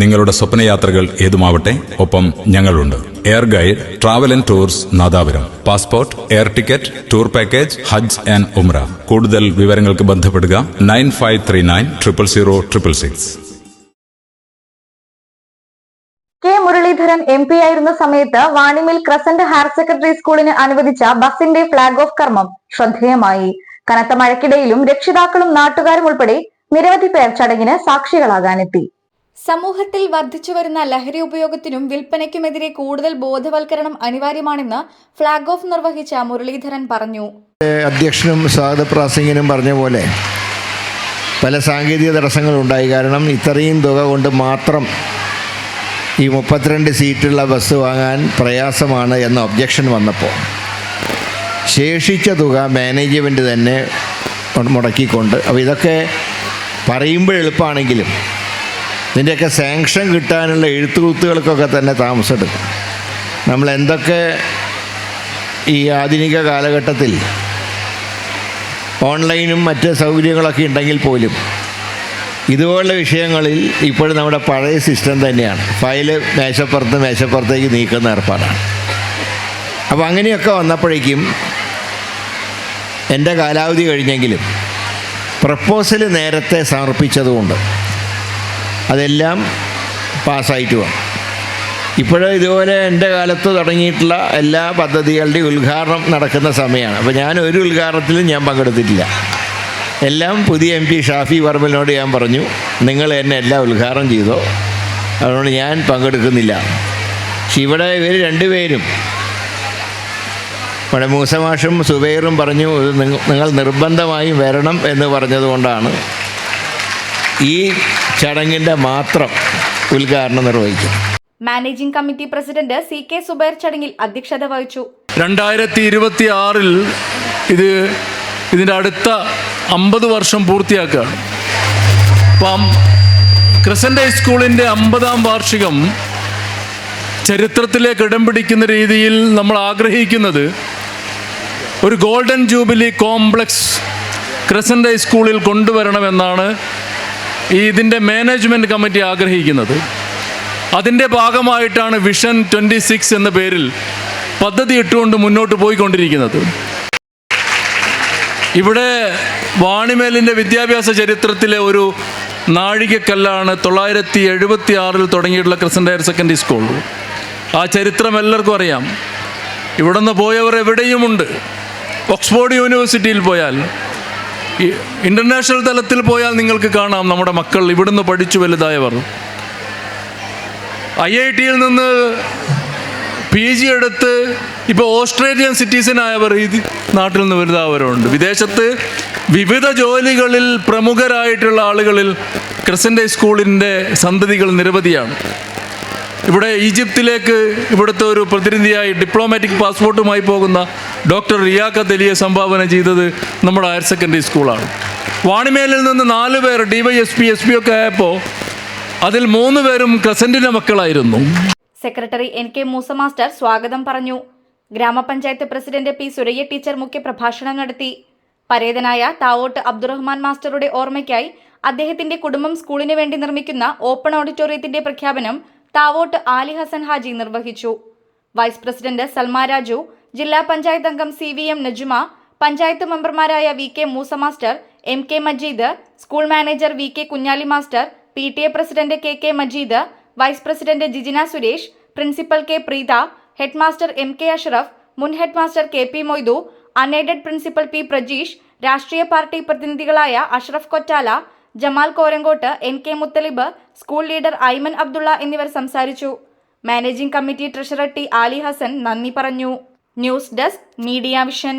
നിങ്ങളുടെ സ്വപ്നയാത്രകൾ ഏതുമാവട്ടെ ഒപ്പം ഞങ്ങളുണ്ട്. Air guide travel and tours Nadapuram. Passport air ticket tour package Hajj and ഉംറ കൂടുതൽ വിവരങ്ങൾക്ക് ബന്ധപ്പെടുക nine five three nine triple zero triple six. K Muraleedharan M P ആയിരുന്ന സമയത്ത് വാണിമിൽ ക്രസന്റ് ഹയർ സെക്കൻഡറി സ്കൂളിന് അനുവദിച്ച ബസിന്റെ ഫ്ളാഗ് ഓഫ് കർമ്മം ശ്രദ്ധേയമായി. കനത്ത മഴയ്ക്കിടയിലും രക്ഷിതാക്കളും നാട്ടുകാരും ഉൾപ്പെടെ നിരവധി പേർ ചടങ്ങിന് സാക്ഷികളാകാനെത്തി. സമൂഹത്തിൽ വർദ്ധിച്ചുവരുന്ന ലഹരി ഉപയോഗത്തിനും വിൽപ്പനയ്ക്കുമെതിരെ കൂടുതൽ ബോധവൽക്കരണം അനിവാര്യമാണെന്ന് ഫ്ളാഗ് ഓഫ് നിർവഹിച്ച മുരളീധരൻ പറഞ്ഞു. അധ്യക്ഷനും സ്വാഗത പറഞ്ഞ പോലെ പല സാങ്കേതിക തടസ്സങ്ങളുണ്ടായി കാരണം ഇത്രയും തുക കൊണ്ട് മാത്രം ഈ മുപ്പത്തിരണ്ട് സീറ്റുള്ള ബസ് വാങ്ങാൻ പ്രയാസമാണ് എന്ന ഒബ്ജക്ഷൻ വന്നപ്പോൾ ശേഷിച്ച തുക മാനേജ്മെന്റ് തന്നെ മുടക്കിക്കൊണ്ട്. അപ്പോൾ ഇതൊക്കെ പറയുമ്പോൾ എളുപ്പമാണെങ്കിലും ഇതിന്റെയൊക്കെ സാങ്ഷൻ കിട്ടാനുള്ള എഴുത്തുകുത്തുകൾക്കൊക്കെ തന്നെ താമസമെടുക്കും നമ്മൾ എന്തൊക്കെ ഈ ആധുനിക കാലഘട്ടത്തിൽ ഓൺലൈനും മറ്റ് സൗകര്യങ്ങളൊക്കെ ഉണ്ടെങ്കിൽ പോലും ഇതുപോലുള്ള വിഷയങ്ങളിൽ ഇപ്പോഴും നമ്മുടെ പഴയ സിസ്റ്റം തന്നെയാണ്. ഫയൽ മേശപ്പുറത്ത് മേശപ്പുറത്തേക്ക് നീക്കുന്ന ഏർപ്പാടാണ്. അപ്പോൾ അങ്ങനെയൊക്കെ വന്നപ്പോഴേക്കും എന്റെ കാലാവധി കഴിഞ്ഞെങ്കിലും പ്രപ്പോസൽ നേരത്തെ സമർപ്പിച്ചതുകൊണ്ട് അതെല്ലാം പാസ്സായിട്ട് വന്നു. ഇപ്പോഴും ഇതുപോലെ എന്റെ കാലത്ത് തുടങ്ങിയിട്ടുള്ള എല്ലാ പദ്ധതികളുടെയും ഉദ്ഘാടനം നടക്കുന്ന സമയമാണ്. അപ്പോൾ ഞാൻ ഒരു ഉദ്ഘാടനത്തിലും ഞാൻ പങ്കെടുത്തിട്ടില്ല. എല്ലാം പുതിയ എം പി ഷാഫി വർമ്മലിനോട് ഞാൻ പറഞ്ഞു നിങ്ങൾ എന്നെ എല്ലാം ഉദ്ഘാടനം ചെയ്തോ. അതുകൊണ്ട് ഞാൻ പങ്കെടുക്കുന്നില്ല. പക്ഷെ ഇവിടെ ഇവർ രണ്ടുപേരും ഇവിടെ മൂസമാഷും സുബൈറും പറഞ്ഞു നിങ്ങൾ നിർബന്ധമായും വരണം എന്ന് പറഞ്ഞതുകൊണ്ടാണ് ഈ ചടങ്ങിന്റെ മാത്രം ഉദ്ഘാടനം നിർവഹിക്കും. Managing committee president C K Zubair ചടങ്ങിൽ അധ്യക്ഷത വഹിച്ചു. രണ്ടായിരത്തി ഇരുപത്തി ആറിൽ ഇത് ഇതിന്റെ അടുത്ത അമ്പത് വർഷം പൂർത്തിയാക്കുകയാണ്. അപ്പം ക്രിസന്റ് ഹൈസ്കൂളിന്റെ അമ്പതാം വാർഷികം ചരിത്രത്തിലേക്ക് ഇടം പിടിക്കുന്ന രീതിയിൽ നമ്മൾ ആഗ്രഹിക്കുന്നത് ഒരു ഗോൾഡൻ ജൂബിലി കോംപ്ലക്സ് ക്രിസന്റ് ഹൈസ്കൂളിൽ കൊണ്ടുവരണമെന്നാണ് ഈ ഇതിന്റെ മാനേജ്മെന്റ് കമ്മിറ്റി ആഗ്രഹിക്കുന്നത്. അതിന്റെ ഭാഗമായിട്ടാണ് വിഷൻ ട്വന്റി സിക്സ് എന്ന പേരിൽ പദ്ധതി ഇട്ടുകൊണ്ട് മുന്നോട്ട് പോയിക്കൊണ്ടിരിക്കുന്നത്. ഇവിടെ വാണിമേലിന്റെ വിദ്യാഭ്യാസ ചരിത്രത്തിലെ ഒരു നാഴികക്കല്ലാണ് തൊള്ളായിരത്തി എഴുപത്തി ആറിൽ തുടങ്ങിയിട്ടുള്ള ക്രിസന്റ് ഹയർ സെക്കൻഡറി സ്കൂൾ ആ ചരിത്രം എല്ലാവർക്കും അറിയാം. ഇവിടെ നിന്ന് പോയവർ എവിടെയുമുണ്ട്? ഓക്സ്ഫോർഡ് യൂണിവേഴ്സിറ്റിയിൽ പോയാൽ ഇന്റർനാഷണൽ തലത്തിൽ പോയാൽ നിങ്ങൾക്ക് കാണാം നമ്മുടെ മക്കൾ ഇവിടുന്ന് പഠിച്ചു വലുതായവർ. ഐ ഐ ടിയിൽ നിന്ന് പി ജി എടുത്ത് ഇപ്പോൾ ഓസ്ട്രേലിയൻ സിറ്റിസൺ ആയവർ ഈ നാട്ടിൽ നിന്ന് വലുതാവരുണ്ട് വിദേശത്ത് വിവിധ ജോലികളിൽ പ്രമുഖരായിട്ടുള്ള ആളുകളിൽ ക്രിസന്റെ സ്കൂളിന്റെ സന്തതികൾ നിരവധിയാണ്. ഇവിടെ ഈജിപ്തിലേക്ക് ഇവിടുത്തെ ഒരു പ്രതിനിധിയായി ഡിപ്ലോമാറ്റിക് പാസ്പോർട്ടുമായി പോകുന്ന ഡോക്ടർ റിയാഖത്ത് അലിയെ സംഭാവന ചെയ്തത് നമ്മുടെ ഹയർ സെക്കൻഡറി സ്കൂളാണ് വാണിമേലിൽ നിന്ന് നാല് പേർ D Y S P S P ഒക്കെ ആയപ്പോൾ അതിൽ മൂന്ന് പേരും ക്രസന്റിന്റെ മക്കളായിരുന്നു. Secretary N K Moosa master സ്വാഗതം പറഞ്ഞു. ഗ്രാമപഞ്ചായത്ത് പ്രസിഡന്റ് പി സുരയ്യ ടീച്ചർ മുഖ്യപ്രഭാഷണം നടത്തി. പരേതനായ താവോട്ട് അബ്ദുറഹ്മാൻ മാസ്റ്ററുടെ ഓർമ്മയ്ക്കായി അദ്ദേഹത്തിന്റെ കുടുംബം സ്കൂളിന് വേണ്ടി നിർമ്മിക്കുന്ന ഓപ്പൺ ഓഡിറ്റോറിയത്തിന്റെ പ്രഖ്യാപനം താവോട്ട് ആലി ഹസൻ ഹാജി നിർവഹിച്ചു. വൈസ് പ്രസിഡന്റ് സൽമാ രാജു ജില്ലാ പഞ്ചായത്ത് അംഗം C V M Najuma panchayat മെമ്പർമാരായ V K Moosa master M K Majeed school manager V K Kunhali master P T A president K K Majeed vice president Jijina Suresh principal K Preetha head master M K Ashraf മുൻ head master K P Moidu unaided principal P Prajeesh രാഷ്ട്രീയ party പ്രതിനിധികളായ Ashraf Kottala Jamal Korankot N K Muthalib school leader Aiman Abdullah എന്നിവർ സംസാരിച്ചു. Managing committee treasurer T Ali Hassan നന്ദി പറഞ്ഞു. News desk media vision.